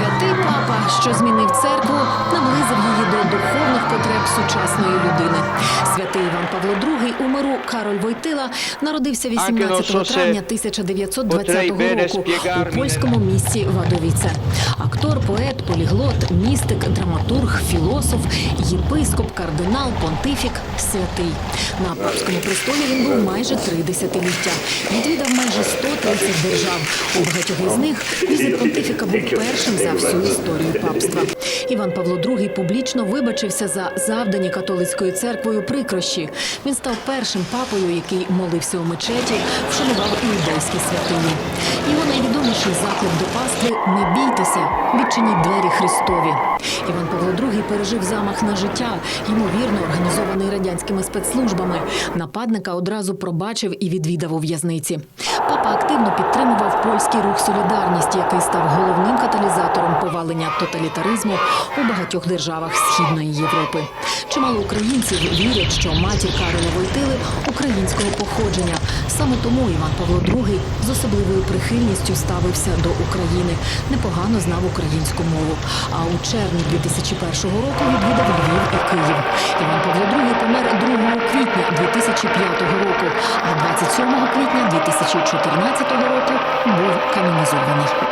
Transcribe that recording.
Святий папа, що змінив церкву, наблизив її до духовних потреб сучасної людини. Святий Іван Павло II у миру Кароль Войтила народився 18 травня 1920 року у польському місті Вадовіце. Актор, поет, поліглот, містик, драматург, філософ, єпископ, кардинал, понтифік, святий. На папському престолі він був майже три десятиліття. Відвідав майже 130 держав. У багатьох із них візит понтифіка був першим за всю історію папства. Іван Павло II публічно вибачився за завдані католицькою церквою прикрощі. Він став першим папою, який молився у мечеті, вшанував іудейські святині. Його найвідоміший заклик до пастви не бійтеся, відчиніть двері Христові. Іван Павло II пережив замах на життя, ймовірно організований радянськими спецслужбами. Нападника одразу пробачив і відвідав у в'язниці. Папа активно підтримував рух Солідарність, який став головним каталізатором повалення тоталітаризму у багатьох державах Східної Європи. Чимало українців вірять, що матір Кароля Войтили українського походження. Саме тому Іван Павло II з особливою прихильністю ставився до України, непогано знав українську мову. А у червні 2001 року відвідав Львів і Київ. Іван Павло II помер 2 квітня 2005 року, а 27 квітня 2014 року був канонізований.